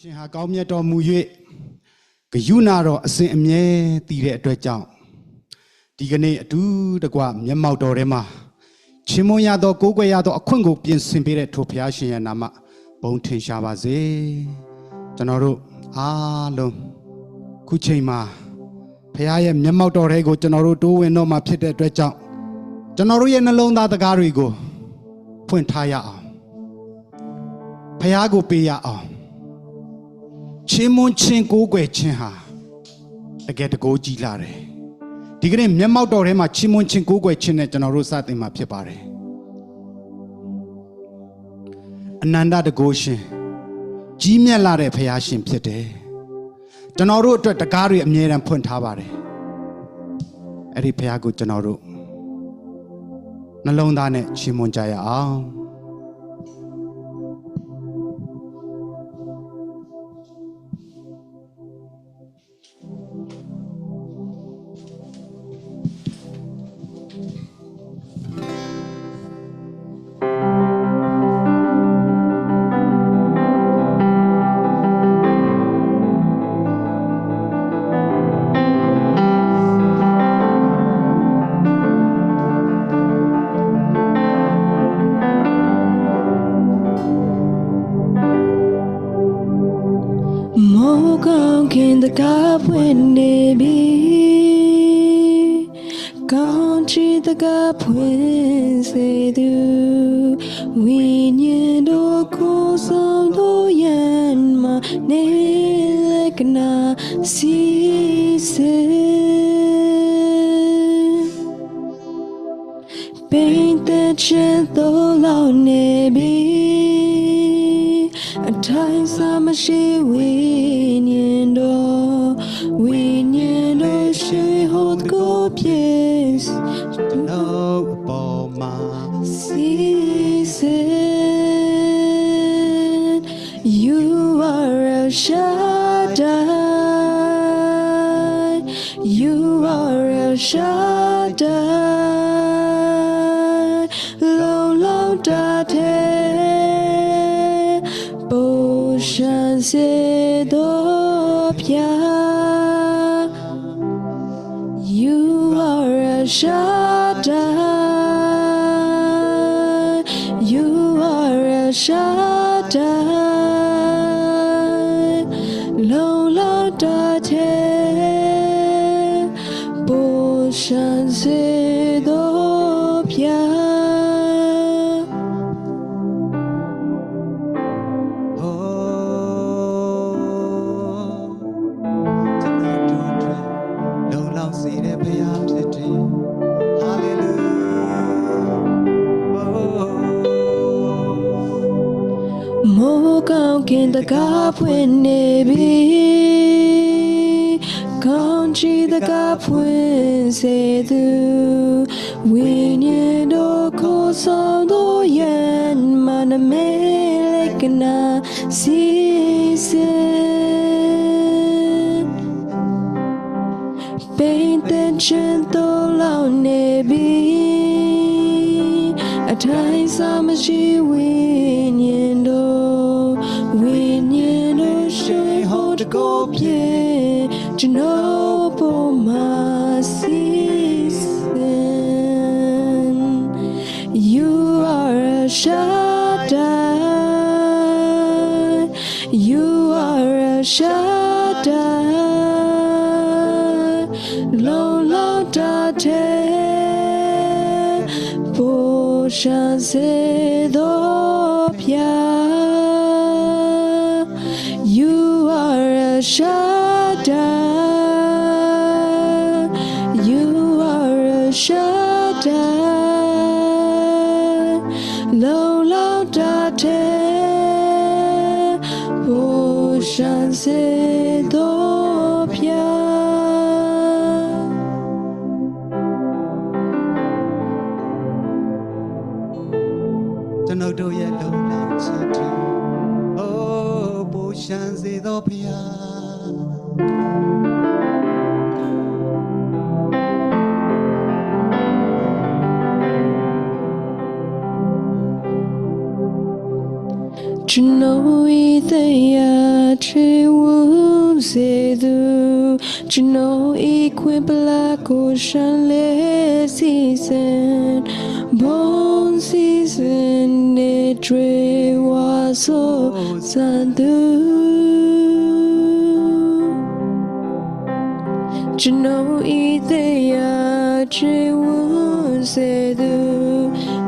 ရှင်ဟာကောင်းမြတ်တော်မူ၍ဂယုဏတော်အစဉ်အမြဲတည်တဲ့အတွက်ကြောင့်ဒီကနေ့အတူတကွမျက်မှောက်တော်ထဲမှာချင်းမွန်ရသောကိုးကွယ်ရသောအခွင့်ကိုပြင်ဆင်ပေးတဲ့ထိုဘုရားရှင်ရဲ့နာမဘုံထင်ရှားပါစေကျွန်တော်တို့အားလုံးခုချိန်မှာဘုရားရဲ့မျက်မှောက်တော်ထဲကိုကျွန်တော်တို့တိုးဝင်တော့မှာဖြစ်တဲ့အတွက်ကြောင့်ကျွန်တော်တို့ရဲ့နှလုံးသားတကားတွေကိုဖွင့်ထားရအောင်ဘုရားကိုပေးရအောင် ချင်းမွန်းချင်းကိုးကွယ်ချင်းဟာတကယ်တကိုးကြီးလာတယ်ဒီကနေ့မျက်မှောက်တော်ထဲမှာချင်းမွန်းချင်းကိုးကွယ်ချင်းနဲ့ကျွန်တော်တို့စတင်မှာဖြစ်ပါတယ်အနန္တတကိုးရှင်ကြီးမြတ်လာတဲ့ဖခင်ရှင်ဖြစ်တယ်ကျွန်တော်တို့အတွက်တကားတွေအမြဲတမ်းဖွင့်ထားပါတယ်အဲ့ဒီဖခင်ကိုကျွန်တော်တို့နှလုံးသားနဲ့ချီးမွမ်းကြရအောင် ကောင်းချီတကားဖွင့်စေသူဝိညာဉ်တို့ကိုယ်ဆောင်တို့ယံမှာနေလကနာစီစေပိန်တဲ့ချင်တော့လောက်နေပြီအထိုင်စားမရှိဝိညာဉ်တော်ဝိညာဉ်တော်ရှိဟောကိုပြေ sin. You are a Shaddai. You are a Shaddai. Lo lo da te. Bo shan se do pya. You are a Shaddai. ကောင်းခင်တကားဖွင့်နေပြီကောင်းချီတကားဖွင့်စေသူဝိညာဉ်တို့ကိုယ်ဆောင်တို့ယံမန Shaddai. You are a Shaddai. Lo lo da te. Poshanse do pia. You are a Shaddai. ပူရှမ်းစေသောဘုရားကျွန်တော်ဤတရားချေ ဝစေသူ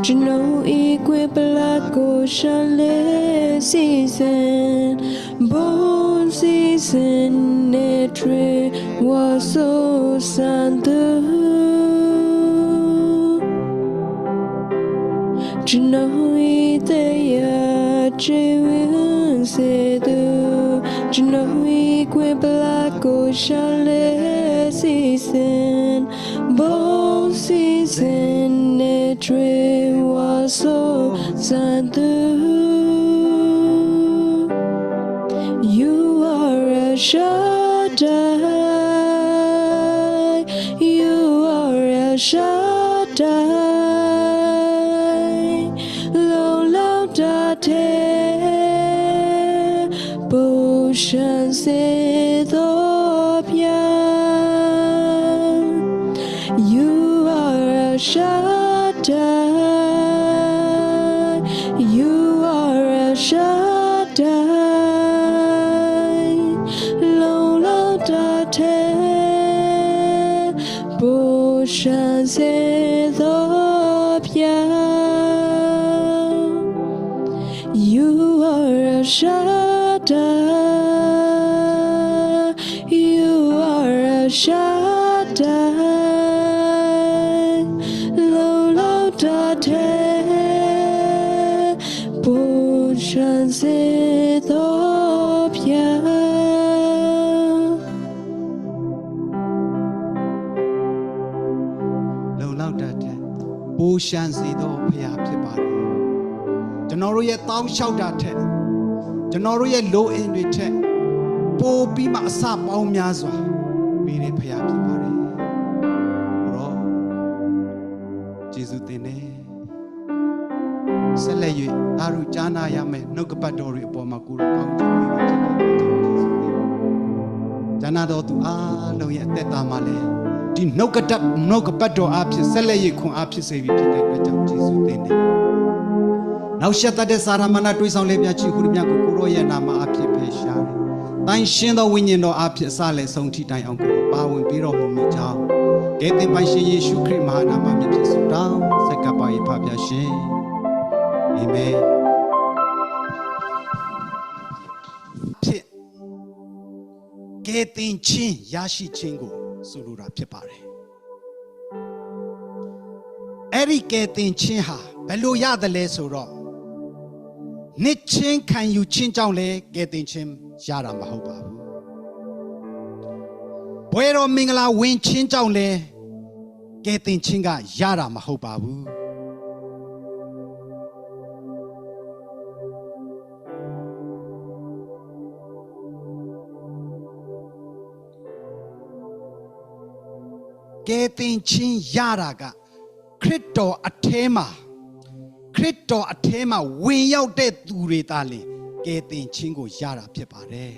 ကျွန်တော်ဤခွင့်ပလာကိုရှန်လေစီစံဘုံစီစံနေတွေဝါဆိုစံသူကျွန်တော်ဤသေးရာချေ ဝင်စေသူကျွန်တော်ဤကွယ်ပလာကိုရှာလေစီစင်ဘောစီစင်နေတွေဝါဆိုစံသူ You are a shadow. You are a shadow. လုံလောက်တတ်တဲ့ပိုးရှမ်းစေသောဖရာဖြစ်ပါတယ်။ကျွန်တော်တို့ရဲ့တောင်းလျှောက်တာထက်ကျွန်တော်တို့ရဲ့လိုအင်တွေထက်ပိုပြီးမှအစပေါင်းများစွာပေးတဲ့ဖရာဖြစ်ပါတယ်။ဘရောဂျေဇုတင်တယ်။ဆက်လက်၍အားတို့ကြားနာရမယ်နှုတ်ကပတ်တော်တွေအပေါ်မှာကိုယ်တော်ကောင်းချီးပေးပြီးဖြစ်တဲ့အတွက်ကြောင့်ဂျေဇုတင်တယ်။ဂျာနာတော်သူအားလုံးရဲ့အသက်တာမှာလည်း ဒီနှုတ်ကပတ်နှုတ်ကပတ်တော်အားဖြင့်ဆက်လက်ရခွန်အားဖြစ်စေပြီးဖြစ်တဲ့အတွက်ကြောင့်ယေရှုတင်တယ်။နောက်ဆက်တတ်တဲ့စာရမဏတွေးဆောင်လေးပြချီခုမြတ်ကိုကိုရောရဲ့နာမအားဖြင့်ဖေရှားတယ်။တိုင်းရှင်းသောဝိညာဉ်တော်အားဖြင့်အစလည်းဆုံးထိတိုင်အောင်ကိုပါဝင်ပြီးတော်မူမိကြောင်းကဲတင်ပိုင်ရှင်ယေရှုခရစ်မဟာနာမမြတ်ဖြစ်ဆုတောင်းဆက်ကပ်ပါ၏ဖပါရှင်။အာမင်။ဖြစ်ကဲတင်ချင်းရရှိခြင်းကို ဆိုလိုတာဖြစ်ပါတယ်အဲ့ဒီကဲတင်ချင်းဟာဘယ်လိုရတယ်လဲဆိုတော့နှစ်ချင်းခံယူချင်းကြောင့်လဲကဲတင်ချင်းရတာမဟုတ်ပါဘူးဘွေတော်မင်္ဂလာဝင်ချင်းကြောင့်လဲကဲတင်ချင်းကရတာမဟုတ်ပါဘူး ကဲတင်ချင်းရတာကခရစ်တော်အထဲမှာခရစ်တော်အထဲမှာဝင်ရောက်တဲ့သူတွေသားလင်ကဲတင်ချင်းကိုရတာဖြစ်ပါတယ်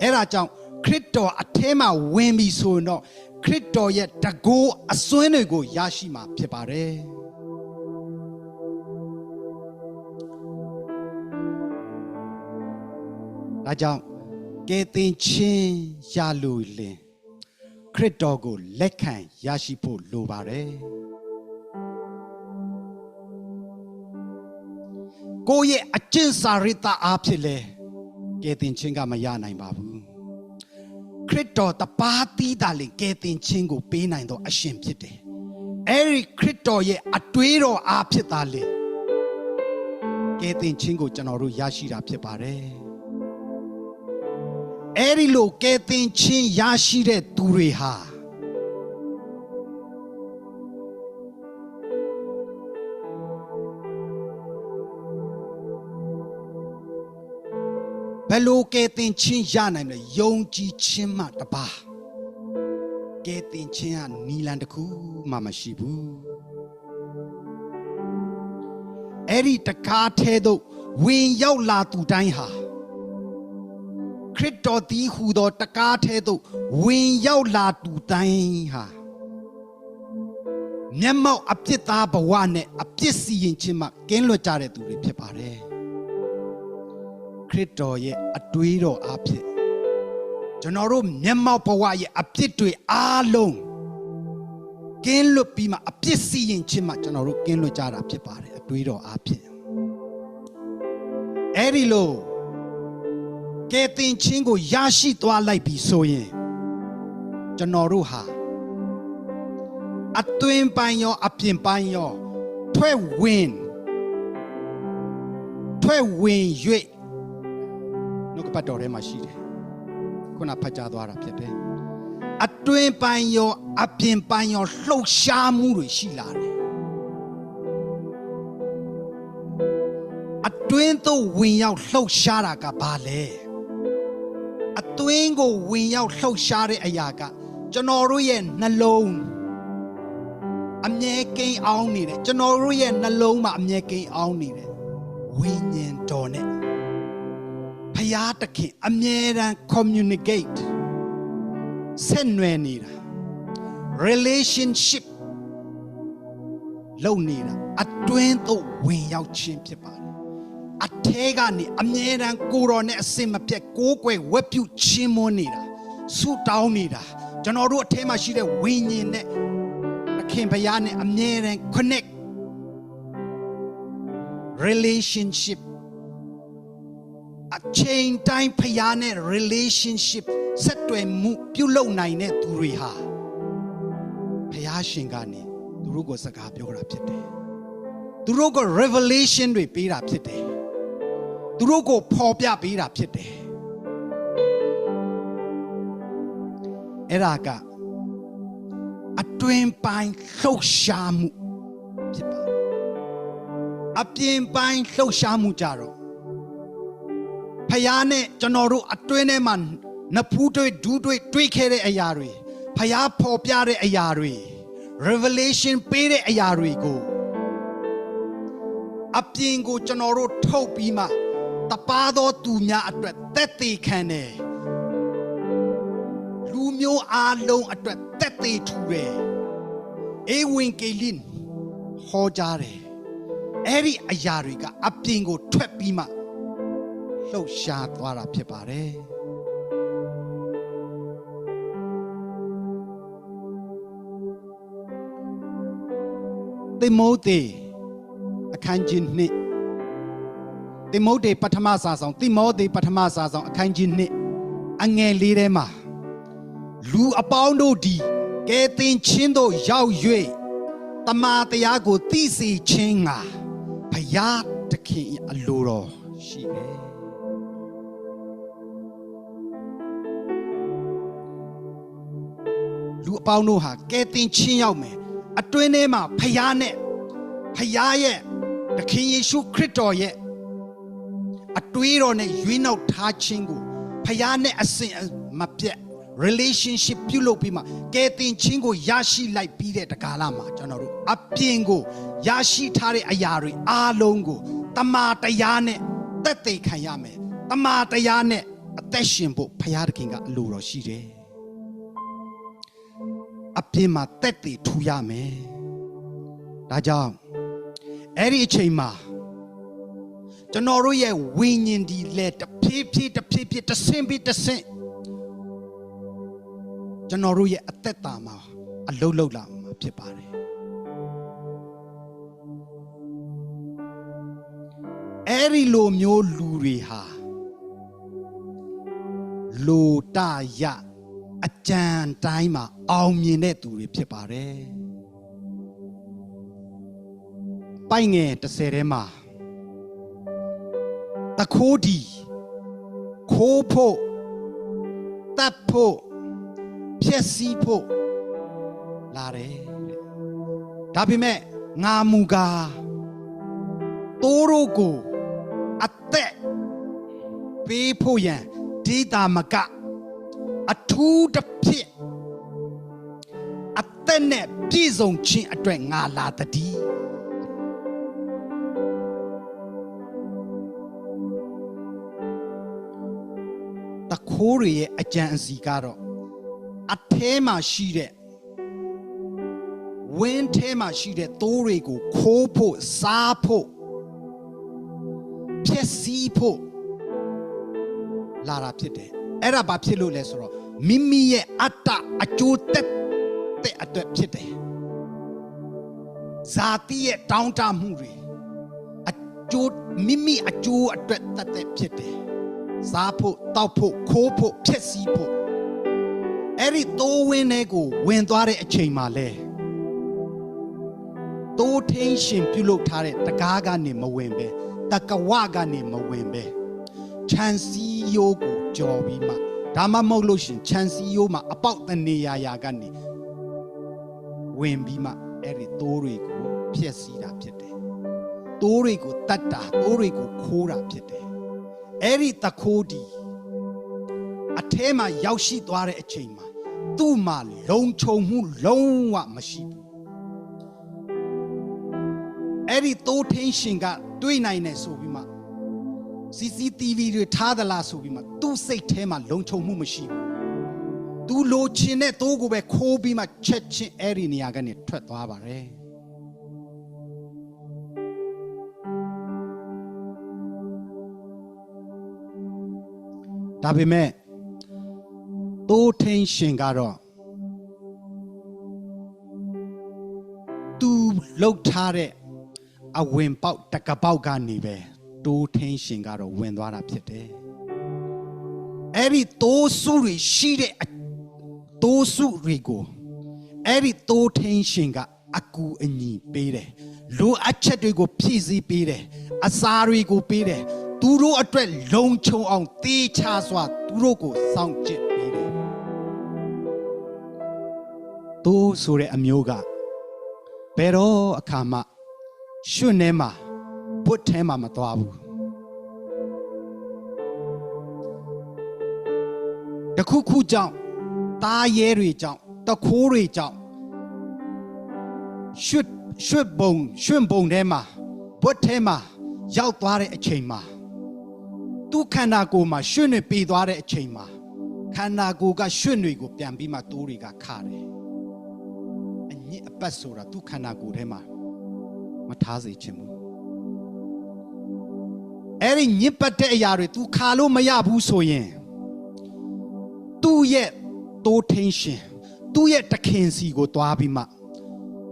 အဲ့ဒါကြောင့်ခရစ်တော်အထဲမှာဝင်ပြီဆိုရင်တော့ခရစ်တော်ရဲ့တကိုးအစွမ်းတွေကိုရရှိမှာဖြစ်ပါတယ်ဒါကြောင့်ကဲတင်ချင်းရလို့လင် ခရစ်တော်ကိုလက်ခံရရှိဖို့လိုပါတယ်ကိုယ့်ရဲ့အကျင့်စာရိတ္တအားဖြင့်လဲကယ်တင်ခြင်းကမရနိုင်ပါဘူးခရစ်တော်တပါးတီးတာလေကယ်တင်ခြင်းကိုပေးနိုင်တော့အရှင်ဖြစ်တယ်အဲ့ဒီခရစ်တော်ရဲ့အတွေးတော်အားဖြစ်တာလေကယ်တင်ခြင်းကိုကျွန်တော်တို့ရရှိတာဖြစ်ပါတယ်အဲ့ ဒီလိုကဲတင်ချင်းရရှိတဲ့သူတွေဟာဘယ်လိုကဲတင်ချင်းရနိုင်မလဲယုံကြည်ခြင်းမှတပါကဲတင်ချင်းကနီလန်တစ်ခုမှမရှိဘူးအဲ့ဒီတကားထဲသို့ဝင်ရောက်လာသူတိုင်းဟာ ခရစ်တော်သည်ဟူသောတကားထဲသို့ဝင်ရောက်လာသူတိုင်းဟာမျက်မှောက်အပြစ်သားဘဝနဲ့အပြစ်စီရင်ခြင်းမှကင်းလွတ်ကြတဲ့သူတွေဖြစ်ပါတယ်ခရစ်တော်ရဲ့အတွေးတော်အဖြစ်ကျွန်တော်တို့မျက်မှောက်ဘဝရဲ့အပြစ်တွေအားလုံးကင်းလွတ်ပြီးမှအပြစ်စီရင်ခြင်းမှကျွန်တော်တို့ကင်းလွတ်ကြတာဖြစ်ပါတယ်အတွေးတော်အဖြစ်အဲ့ဒီလို ကဲတင်ချင်းကိုရရှိသွားလိုက်ပြီဆိုရင်ကျွန်တော်တို့ဟာအတွင်းပိုင်းရောအပြင်ပိုင်းရောထွက်ဝင်ထွက်ဝင်၍နှုတ်ကပတ်တော်ထဲမှာရှိတယ်ခုနဖတ်ကြားသွားတာဖြစ်တယ်အတွင်းပိုင်းရောအပြင်ပိုင်းရောလှုပ်ရှားမှုတွေရှိလာတယ်အတွင်းသို့ဝင်ရောက်လှုပ်ရှားတာကဘာလဲ အတွင်းကိုဝင်ရောက်လှုပ်ရှားတဲ့အရာကကျွန်တော်တို့ရဲ့နှလုံးအမြဲကိန်းအောင်နေတယ်ကျွန်တော်တို့ရဲ့နှလုံးမှာအမြဲကိန်းအောင်နေတယ်ဝိညာဉ်တော်နဲ့ဖယားတခင်အမြဲတမ်း communicate ဆက်နွယ်နေတာ relationship လုပ်နေတာအတွင်းသို့ဝင်ရောက်ခြင်းဖြစ်ပါတယ်အ ထဲကနေအမြဲတမ်းကိုတော်နဲ့အစင်မပြတ်ကိုးကွယ်ဝက်ပြုချင်းမွန်းနေတာဆူတောင်းနေတာကျွန်တော်တို့အထဲမှာရှိတဲ့ဝိညာဉ်နဲ့အခင်ဘုရားနဲ့အမြဲတမ်း connect relationship အချိန်တိုင်းဖျားနဲ့ relationship ဆက်တွယ်မှုပြုလုပ်နိုင်တဲ့သူတွေဟာဖျားရှင်ကနေသူတို့ကိုစကားပြောတာဖြစ်တယ်သူတို့ကို revelation တွေပေးတာဖြစ်တယ် သူတို့ကိုဖော်ပြပေးတာဖြစ်တယ်အဲ့ဒါကအတွင်ပိုင်းလှုပ်ရှားမှုဖြစ်ပါတယ်အပြင်ပိုင်းလှုပ်ရှားမှုကြတော့ဖယားနဲ့ကျွန်တော်တို့အတွင်းထဲမှာနဖူးတွေဒူးတွေတွေးခဲ့တဲ့အရာတွေဖယားဖော်ပြတဲ့အရာတွေ revelation ပေးတဲ့အရာတွေကိုအပြင်ကိုကျွန်တော်တို့ထုတ်ပြီးမှ တပါသောသူများအတွက်တက်သေးခံတယ်လူမျိုးအားလုံးအတွက်တက်သေးထူတယ်အေဝင်ကေလင်ဟောကြားတယ်အဲ့ဒီအရာတွေကအပြင်ကိုထွက်ပြီးမှလှုပ်ရှားသွားတာဖြစ်ပါတယ်တိမိုသေအခန်းကြီးနှစ် တိမိုသေပထမစာဆောင်တိမောသေပထမစာဆောင်အခန်းကြီးနှစ်အငယ်လေးထဲမှာလူအပေါင်းတို့ဒီကဲတင်ချင်းတို့ရောက်၍တမာတရားကိုသိစေခြင်းငါဘုရားသခင်၏အလိုတော်ရှိတယ်လူအပေါင်းတို့ဟာကဲတင်ချင်းရောက်မယ်အတွင်းထဲမှာဖျားနဲ့ဖျားရဲ့သခင်ယေရှုခရစ်တော်ရဲ့ အတွေးတော်နဲ့ရွေးနောက်ထားခြင်းကိုဖျားနဲ့အစဉ်မပြတ် relationship ပြုလုပ်ပြီးမှကဲတင်ချင်းကိုရရှိလိုက်ပြီးတဲ့တကာလမှာကျွန်တော်တို့အပြင်ကိုရရှိထားတဲ့အရာတွေအားလုံးကိုတမာတရားနဲ့တက်သိခံရမယ်တမာတရားနဲ့အသက်ရှင်ဖို့ဖျားသခင်ကအလိုတော်ရှိတယ်အပြင်မှာတက်တည်ထူရမယ်။ဒါကြောင့်အဲ့ဒီအချိန်မှာ ကျွန်တော်တို့ရဲ့ဝိညာဉ်ဒီလဲတဖြည်းဖြည်းတဖြည်းဖြည်းတဆင့်ပြီးတဆင့်ကျွန်တော်တို့ရဲ့အသက်တာမှာအလုတ်လုတ်လာမှာဖြစ်ပါတယ်။အဲ့ဒီလိုမျိုးလူတွေဟာလိုတရအကြံတိုင်းမှာအောင်မြင်တဲ့သူတွေဖြစ်ပါတယ်။ပိုင်ငယ်30ထဲမှာ တခိုးဒီခိုးဖို့တပ်ဖို့ဖြက်စီးဖို့လာတယ်တဲ့။ဒါပေမဲ့ငါမူကားတိုးတို့ကိုအသက်ပေးဖို့ရန်ဒေတာမကအထူးတစ်ဖြစ်အသက်နဲ့ပြည့်စုံခြင်းအတွက်ငါလာတည်း ခိုးတွေရဲ့အကြံအစီကတော့အထဲမှာရှိတဲ့ဝင်းထဲမှာရှိတဲ့သိုးတွေကိုခိုးဖို့စားဖို့ဖြက်စီးဖို့လာတာဖြစ်တယ်အဲ့ဒါဘာဖြစ်လို့လဲဆိုတော့မိမိရဲ့အတ္တအကျိုးသက်တဲ့အတွက်ဖြစ်တယ်ဇာတိရဲ့တောင်းတမှုတွေအကျိုးမိမိအကျိုးအတွက်သက်သက်ဖြစ်တယ် စားဖို့တောက်ဖို့ခိုးဖို့ဖြက်စီးဖို့အဲ့ဒီသိုးဝင်းတွေကိုဝင်သွားတဲ့အချိန်မှာလဲသိုးထင်းရှင်ပြုတ်လုထားတဲ့တကားကနေမဝင်ပဲတကဝကနေမဝင်ပဲခြံစည်းရိုးကိုကြော်ပြီးမှဒါမှမဟုတ်လို့ရှရင်ခြံစည်းရိုးမှာအပေါက်တနေရာရာကနေဝင်ပြီးမှအဲ့ဒီသိုးတွေကိုဖျက်ဆီးတာဖြစ်တယ်သိုးတွေကိုတတ်တာသိုးတွေကိုခိုးတာဖြစ်တယ် အဲ့ဒီတခိုးဒီအထဲမှာရောက်ရှိသွားတဲ့အချိန်မှာသူ့မှာလုံခြုံမှုလုံးဝမရှိဘူးအဲ့ဒီသိုးထင်းရှင်ကတွေးနိုင်တယ်ဆိုပြီးမှ CCTV တွေထားသလားဆိုပြီးမှသူ့စိတ်ထဲမှာလုံခြုံမှုမရှိဘူး။ तू လိုချင်တဲ့သိုးကိုပဲခိုးပြီးမှချက်ချင်းအဲ့ဒီနေရာကနေထွက်သွားပါတယ်။ ဒါပေမဲ့သိုးထင်းရှင်ကတော့သူလှုပ်ထားတဲ့အဝင်ပေါက်တကပေါက်ကနေပဲတိုးထင်းရှင်ကတော့ဝင်သွားတာဖြစ်တယ်။အဲ့ဒီတိုးစုတွေရှိတဲ့အတိုးစုတွေကိုအဲ့ဒီတိုးထင်းရှင်ကအကူအညီပေးတယ်။လိုအပ်ချက်တွေကိုဖြည့်ဆည်းပေးတယ်။အစာတွေကိုပေးတယ်။ သူတို့အတွက်လုံခြုံအောင်တေးချစွာသူတို့ကိုစောင့်ကြည့်ပေးတယ်။တိုးဆိုတဲ့အမျိုးကဘယ်တော့အခါမှရွှွနဲ့မှာဘုတ်ထဲမှာမသွားဘူးတခုခုကြောင့်ตาရဲတွေကြောင့်တခိုးတွေကြောင့်ရွှွရွှွဘုံရွှွဘုံထဲမှာဘုတ်ထဲမှာရောက်သွားတဲ့အချိန်မှာ သူ့ခန္ဓာကိုယ်မှာရွှွနေပေသွားတဲ့အချိန်မှာခန္ဓာကိုယ်ကရွှွတွေကိုပြန်ပြီးမှတိုးတွေကခတယ်အညစ်အပတ်ဆိုတာသူ့ခန္ဓာကိုယ်ထဲမှာမထားစေချင်ဘူးအဲ့ဒီညစ်ပတ်တဲ့အရာတွေ तू ခါလို့မရဘူးဆိုရင်သူ့ရဲ့တိုးထင်းရှင်သူ့ရဲ့တခင်စီကိုတွားပြီးမှ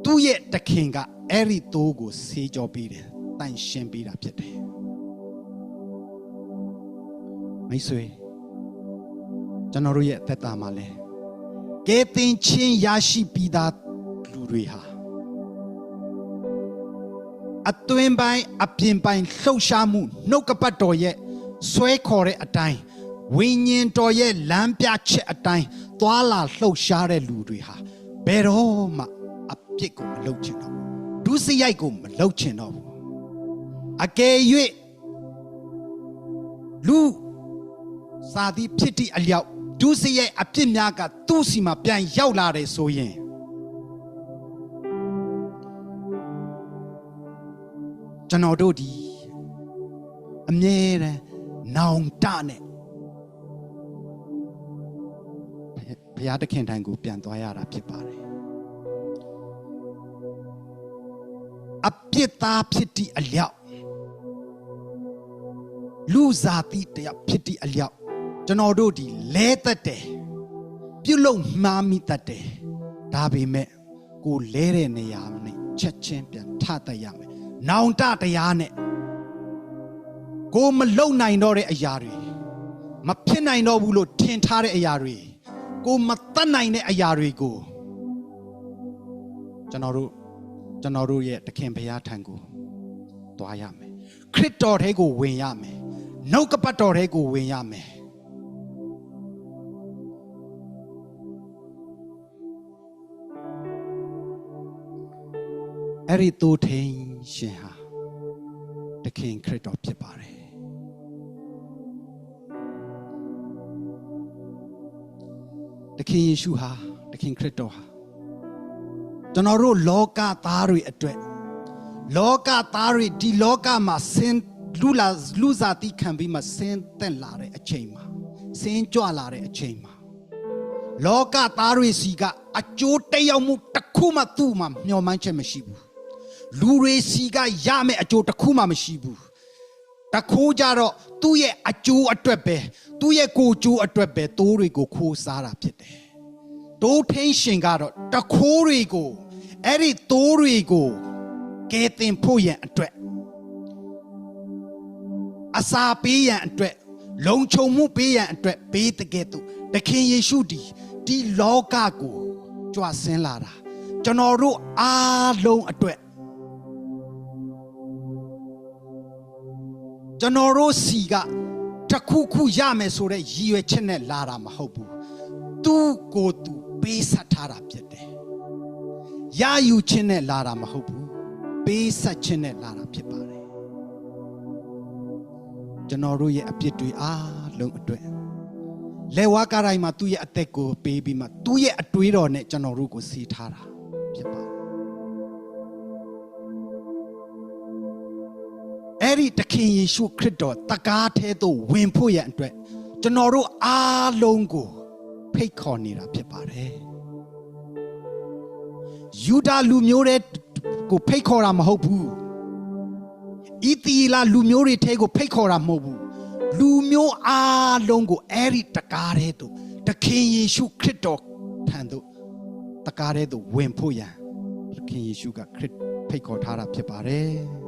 သူ့ရဲ့တခင်ကအဲ့ဒီတိုးကိုဆေးကြောပေးတယ်တန်ရှင်းပေးတာဖြစ်တယ် မိတ်ဆွေကျွန်တော်တို့ရဲ့အသက်တာမှာလဲကဲတင်ချင်းရရှိပြီးသားလူတွေဟာအတွင်းပိုင်းအပြင်ပိုင်းလှုပ်ရှားမှုနှုတ်ကပတ်တော်ရဲ့ဆွဲခေါ်တဲ့အတိုင်းဝိညာဉ်တော်ရဲ့လမ်းပြချက်အတိုင်းသွာလာလှုပ်ရှားတဲ့လူတွေဟာဘယ်တော့မှအပြစ်ကိုမလုပ်ချင်တော့ဘူးဒုစရိုက်ကိုမလုပ်ချင်တော့ဘူးအကယ်၍လူ စာသည်ဖြစ်သည့်အလျောက်ဒုစရိုက်အပြစ်များကသူ့စီမှာပြန်ရောက်လာတယ်ဆိုရင်ကျွန်တော်တို့ဒီအမြဲတမ်းနောင်တနဲ့ဘုရားသခင်ထံကိုပြန်သွားရတာဖြစ်ပါတယ်အပြစ်သားဖြစ်သည့်အလျောက်လူစားတိတရားဖြစ်သည့်အလျောက် ကျွန်တော်တို့ဒီလဲသက်တယ်ပြုတ်လုံမှားမိတတ်တယ်ဒါပေမဲ့ကိုလဲတဲ့နေရာနဲ့ချက်ချင်းပြန်ထတတ်ရမယ်နောင်တတရားနဲ့ကိုမလုံနိုင်တော့တဲ့အရာတွေမဖြစ်နိုင်တော့ဘူးလို့ထင်ထားတဲ့အရာတွေကိုမတတ်နိုင်တဲ့အရာတွေကိုကျွန်တော်တို့ကျွန်တော်တို့ရဲ့တခင်ဘုရားထံကိုသွားရမယ်ခရစ်တော်ထဲကိုဝင်ရမယ်နှုတ်ကပတ်တော်ထဲကိုဝင်ရမယ် အဲ့ဒီတိုးထင်းရှင်ဟာတခင်ခရစ်တော်ဖြစ်ပါတယ်တခင်ယေရှုဟာတခင်ခရစ်တော်ဟာကျွန်တော်တို့လောကသားတွေအတွက်လောကသားတွေဒီလောကမှာဆင်းလူလာလူစားတိခံပြီးမှဆင်းသက်လာတဲ့အချိန်မှာစင်းကြွလာတဲ့အချိန်မှာလောကသားတွေစီကအကျိုးတက်ရောက်မှုတစ်ခုမှသူ့မှာမျှော်မှန်းချက်မရှိဘူး လူတွေစီကရမယ့်အကျိုးတစ်ခုမှမရှိဘူးတခိုးကြတော့သူ့ရဲ့အကျိုးအတွက်ပဲသူ့ရဲ့ကိုယ်ကျိုးအတွက်ပဲတိုးတွေကိုခိုးစားတာဖြစ်တယ်တိုးထင်းရှင်ကတော့တခိုးတွေကိုအဲ့ဒီတိုးတွေကိုကဲတင်ဖို့ရန်အတွက်အစာပေးရန်အတွက်လုံခြုံမှုပေးရန်အတွက်ဘေးတကယ်သူတခင်ယေရှုဒီဒီလောကကိုကြွဆင်းလာတာကျွန်တော်တို့အားလုံးအတွက် ကျွန်တော်တို့စီကတစ်ခုခုရမယ်ဆိုတဲ့ရည်ရွယ်ချက်နဲ့လာတာမဟုတ်ဘူးသူ့ကိုယ်သူပေးဆက်ထားတာဖြစ်တယ်ရယူခြင်းနဲ့လာတာမဟုတ်ဘူးပေးဆက်ခြင်းနဲ့လာတာဖြစ်ပါတယ်ကျွန်တော်တို့ရဲ့အပြစ်တွေအားလုံးအတွက်လဲဝါကားတိုင်းမှာသူ့ရဲ့အသက်ကိုပေးပြီးမှသူ့ရဲ့အတွေးတော်နဲ့ကျွန်တော်တို့ကိုစီးထားတာဖြစ်ပါ ဒီတခင်ယေရှုခရစ်တော်တကားထဲသို့ဝင်ဖို့ရန်အတွက်ကျွန်တော်တို့အားလုံးကိုဖိတ်ခေါ်နေတာဖြစ်ပါတယ်ယူဒာလူမျိုးတဲ့ကိုဖိတ်ခေါ်တာမဟုတ်ဘူးဤတီလာလူမျိုးတွေထဲကိုဖိတ်ခေါ်တာမဟုတ်ဘူးလူမျိုးအားလုံးကိုအဲ့ဒီတကားတဲ့သူတခင်ယေရှုခရစ်တော်ထံသို့တကားတဲ့သူဝင်ဖို့ရန်တခင်ယေရှုကခရစ်ဖိတ်ခေါ်ထားတာဖြစ်ပါတယ်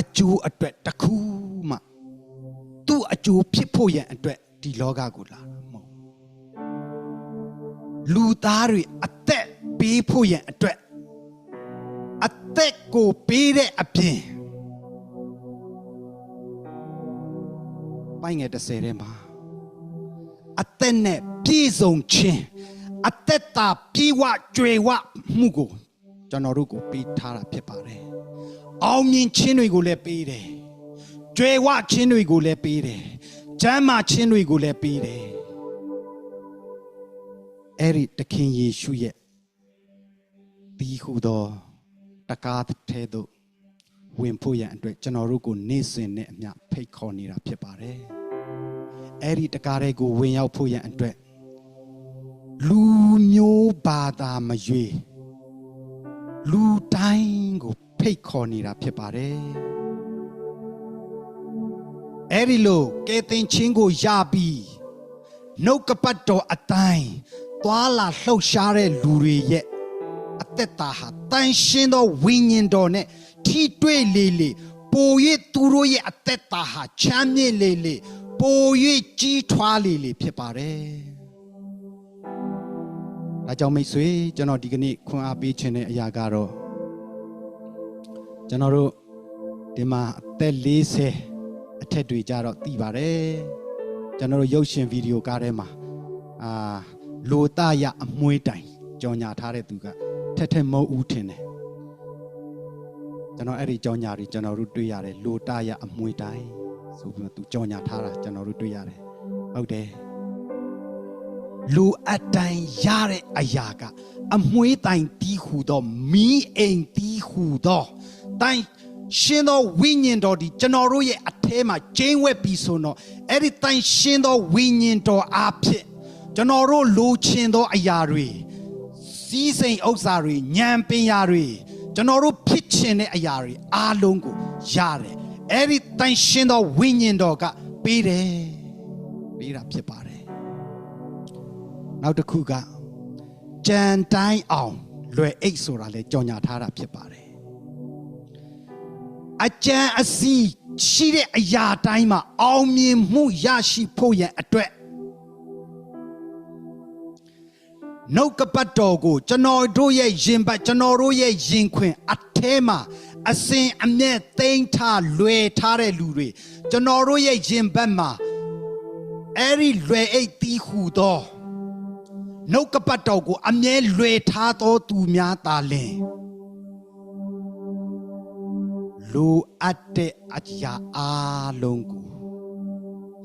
အကျိုးအတွက်တစ်ခုမှသူ့အကျိုးဖြစ်ဖို့ရန်အတွက်ဒီလောကကိုလာတာမဟုတ်ဘူးလူသားတွေအသက်ပေးဖို့ရန်အတွက်အသက်ကိုပေးတဲ့အပြင်ပိုင်းငယ်30ထဲမှာအသက်နဲ့ပြည့်စုံခြင်းအသက်တာပြေဝကြွယ်ဝမှုကိုကျွန်တော်တို့ကိုပေးထားတာဖြစ်ပါတယ်။ အောင်မြင်ခြင်းတွေကိုလည်းပေးတယ်။ကြွယ်ဝခြင်းတွေကိုလည်းပေးတယ်။ကျမ်းမာခြင်းတွေကိုလည်းပေးတယ်။အဲ့ဒီတခင်ယေရှုရဲ့ဒီဟုသောတကားထဲသို့ဝင်ဖို့ရန်အတွက်ကျွန်တော်တို့ကိုနေ့စဉ်နဲ့အမျှဖိတ်ခေါ်နေတာဖြစ်ပါတယ်။အဲ့ဒီတကားတွေကိုဝင်ရောက်ဖို့ရန်အတွက်လူမျိုးဘာသာမရွေလူတိုင်းကို ဖိတ်ခေါ်နေတာဖြစ်ပါတယ်။အဲ့ဒီလိုကဲတင်ချင်းကိုရပြီးနှုတ်ကပတ်တော်အတိုင်းသွာလာလှုပ်ရှားတဲ့လူတွေရဲ့အသက်တာဟာတန်ရှင်းသောဝိညာဉ်တော်နဲ့ထိတွေ့လေလေပို၍သူတို့ရဲ့အသက်တာဟာချမ်းမြေ့လေလေပို၍ကြီးထွားလေလေဖြစ်ပါတယ်။ဒါကြောင့်မိတ်ဆွေကျွန်တော်ဒီကနေ့ခွန်အားပေးခြင်းတဲ့အရာကတော့ ကျွန်တော်တို့ဒီမှာအသက်40အထက်တွေကြတော့သိပါတယ်။ကျွန်တော်တို့ရုပ်ရှင်ဗီဒီယိုကားထဲမှာအာလိုတရအမွှေးတိုင်ကြော်ညာထားတဲ့သူကထက်ထက်မုတ်ဦးထင်တယ်ကျွန်တော်အဲ့ဒီကြော်ညာတွေကျွန်တော်တို့တွေ့ရတယ်လိုတရအမွှေးတိုင်ဆိုပြီးတော့သူကြော်ညာထားတာကျွန်တော်တို့တွေ့ရတယ်ဟုတ်တယ်လူအတိုင်ရတဲ့အရာက အမွှေးတိုင်တီးဟူသောမီးအိမ်တီးဟူသော တိုင်ရှင်သောဝိညာဉ်တော်ဒီကျွန်တော်တို့ရဲ့အထဲမှာကျင်းဝက်ပြီးဆိုတော့အဲ့ဒီတိုင်ရှင်သောဝိညာဉ်တော်အားဖြင့်ကျွန်တော်တို့လိုချင်သောအရာတွေစီးစိမ်ဥစ္စာတွေညံပင်ရာတွေကျွန်တော်တို့ဖြစ်ချင်တဲ့အရာတွေအားလုံးကိုရတယ်အဲ့ဒီတိုင်ရှင်သောဝိညာဉ်တော်ကပေးတယ်ပေးတာဖြစ်ပါတယ်နောက်တစ်ခုကကြံတိုင်းအောင်လွယ်အိတ်ဆိုတာလဲကြော်ညာထားတာဖြစ်ပါတယ် အကြံအစီရှိတဲ့အရာတိုင်းမှာအောင်မြင်မှုရရှိဖို့ရန်အတွက်နှုတ်ကပတ်တော်ကိုကျွန်တော်တို့ရဲ့ရင်ပတ်ကျွန်တော်တို့ရဲ့ရင်ခွင်အထဲမှာအစဉ်အမျက်သိမ်းထားလွယ်ထားတဲ့လူတွေကျွန်တော်တို့ရဲ့ရင်ဘတ်မှာအဲ့ဒီလွယ်အိတ်တီးဟူသောနှုတ်ကပတ်တော်ကိုအမြဲလွယ်ထားသောသူများသာလင် လိုအပ်တဲ့အရာအလုံးကို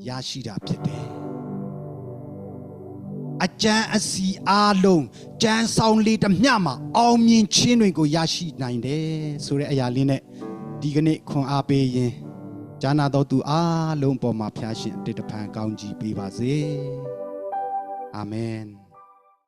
ရရှိတာဖြစ်တယ်အအကျမ်းအစီအားလုံးကျမ်းဆောင်လေးတစ်မျှမှာအောင်မြင်ခြင်းတွေကိုရရှိနိုင်တယ်ဆိုတဲ့အရာလေးနဲ့ဒီကနေ့ခွန်အားပေးရင်ဈာနာတော်သူအားလုံးပေါ်မှာဖျားရှင်အတိတ်တဖန်ကောင်းကြီးပေးပါစေအာမင်